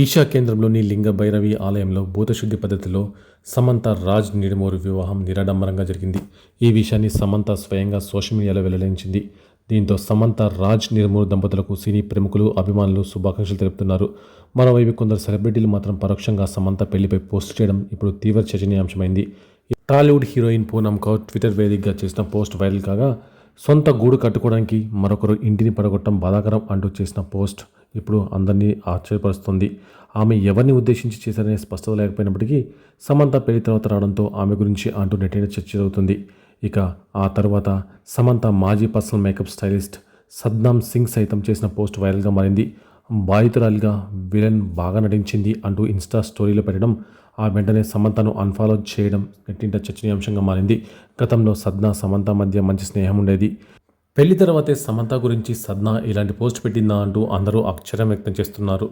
ఈషా కేంద్రంలోని లింగ భైరవి ఆలయంలో భూతశుద్ధి పద్ధతిలో సమంత రాజ్ నిడుమూరి వివాహం నిరాడంబరంగా జరిగింది. ఈ విషయాన్ని సమంత స్వయంగా సోషల్ మీడియాలో వెల్లడించింది. దీంతో సమంత రాజ్ నిర్మూర్ దంపతులకు సినీ ప్రముఖులు అభిమానులు శుభాకాంక్షలు తెలుపుతున్నారు. మరోవైపు కొందరు సెలబ్రిటీలు మాత్రం పరోక్షంగా సమంత పెళ్ళిపై పోస్ట్ చేయడం ఇప్పుడు తీవ్ర చర్చనీయాంశమైంది. టాలీవుడ్ హీరోయిన్ పూనమ్ కౌర్ ట్విట్టర్ వేదికగా చేసిన పోస్ట్ వైరల్ కాగా సొంత గూడు కట్టుకోవడానికి మరొకరు ఇంటిని పడగొట్టడం బాధాకరం అంటూ చేసిన పోస్ట్ ఇప్పుడు అందరినీ ఆశ్చర్యపరుస్తుంది. ఆమె ఎవరిని ఉద్దేశించి చేశారనే స్పష్టత లేకపోయినప్పటికీ సమంత పెళ్ళి తర్వాత రావడంతో ఆమె గురించి అంటూ నెట్టిన చర్చ జరుగుతుంది. ఇక ఆ తర్వాత సమంత మాజీ personal makeup stylist Sadnam Singh సైతం చేసిన పోస్ట్ వైరల్గా మారింది. బాధితురాలిగా విలన్ బాగా నటించింది అంటూ ఇన్స్టా స్టోరీలో పెట్టడం ఆ వెంటనే సమంతను అన్ఫాలో చేయడం నెట్టింట చర్చనీయాంశంగా మారింది. గతంలో సద్నా సమంత మధ్య మంచి స్నేహం ఉండేది. పెళ్ళి తర్వాతే సమంత గురించి సద్నా ఇలాంటి పోస్ట్ పెట్టిందా అంటూ అందరూ ఆశ్చర్యం వ్యక్తం చేస్తున్నారు.